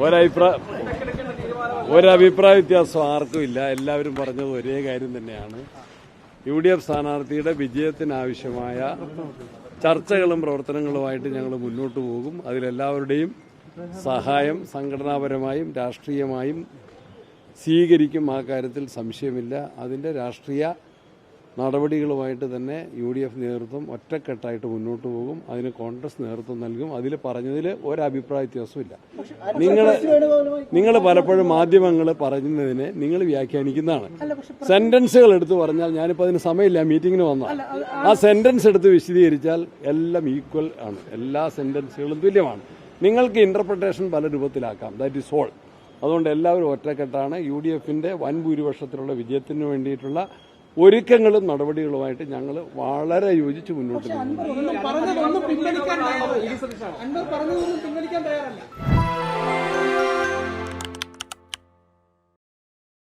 ഒരഭിപ്രായ ഒരഭിപ്രായ വ്യത്യാസം ആർക്കും ഇല്ല. എല്ലാവരും പറഞ്ഞത് ഒരേ കാര്യം തന്നെയാണ്. യു ഡി എഫ് സ്ഥാനാർത്ഥിയുടെ വിജയത്തിനാവശ്യമായ ചർച്ചകളും പ്രവർത്തനങ്ങളുമായിട്ട് ഞങ്ങൾ മുന്നോട്ട് പോകും. അതിലെല്ലാവരുടെയും സഹായം സംഘടനാപരമായും രാഷ്ട്രീയമായും സ്വീകരിക്കും. ആ കാര്യത്തിൽ സംശയമില്ല. അതിന്റെ രാഷ്ട്രീയ നടപടികളുമായിട്ട് തന്നെ യു ഡി എഫ് നേതൃത്വം ഒറ്റക്കെട്ടായിട്ട് മുന്നോട്ട് പോകും. അതിന് കോൺഗ്രസ് നേതൃത്വം നൽകും. അതിൽ പറഞ്ഞതിൽ ഒരഭിപ്രായ വ്യത്യാസമില്ല നിങ്ങൾ നിങ്ങൾ പലപ്പോഴും മാധ്യമങ്ങൾ പറയുന്നതിനെ നിങ്ങൾ വ്യാഖ്യാനിക്കുന്നതാണ്. സെന്റൻസുകൾ എടുത്തു പറഞ്ഞാൽ ഞാനിപ്പോൾ അതിന് സമയമില്ല മീറ്റിങ്ങിന് വന്നാൽ ആ സെന്റൻസ് എടുത്ത് വിശദീകരിച്ചാൽ എല്ലാം ഈക്വൽ ആണ്. എല്ലാ സെന്റൻസുകളും തുല്യമാണ്. നിങ്ങൾക്ക് ഇന്റർപ്രിട്ടേഷൻ പല രൂപത്തിലാക്കാം. ദാറ്റ് ഇസ് ഓൾ അതുകൊണ്ട് എല്ലാവരും ഒറ്റക്കെട്ടാണ്. യു ഡി എഫിന്റെ വൻ ഭൂരിപക്ഷത്തിലുള്ള വിജയത്തിന് വേണ്ടിയിട്ടുള്ള ഒരുക്കങ്ങളും നടപടികളുമായിട്ട് ഞങ്ങൾ വളരെ യോജിച്ച് മുന്നോട്ട് പോകുന്നു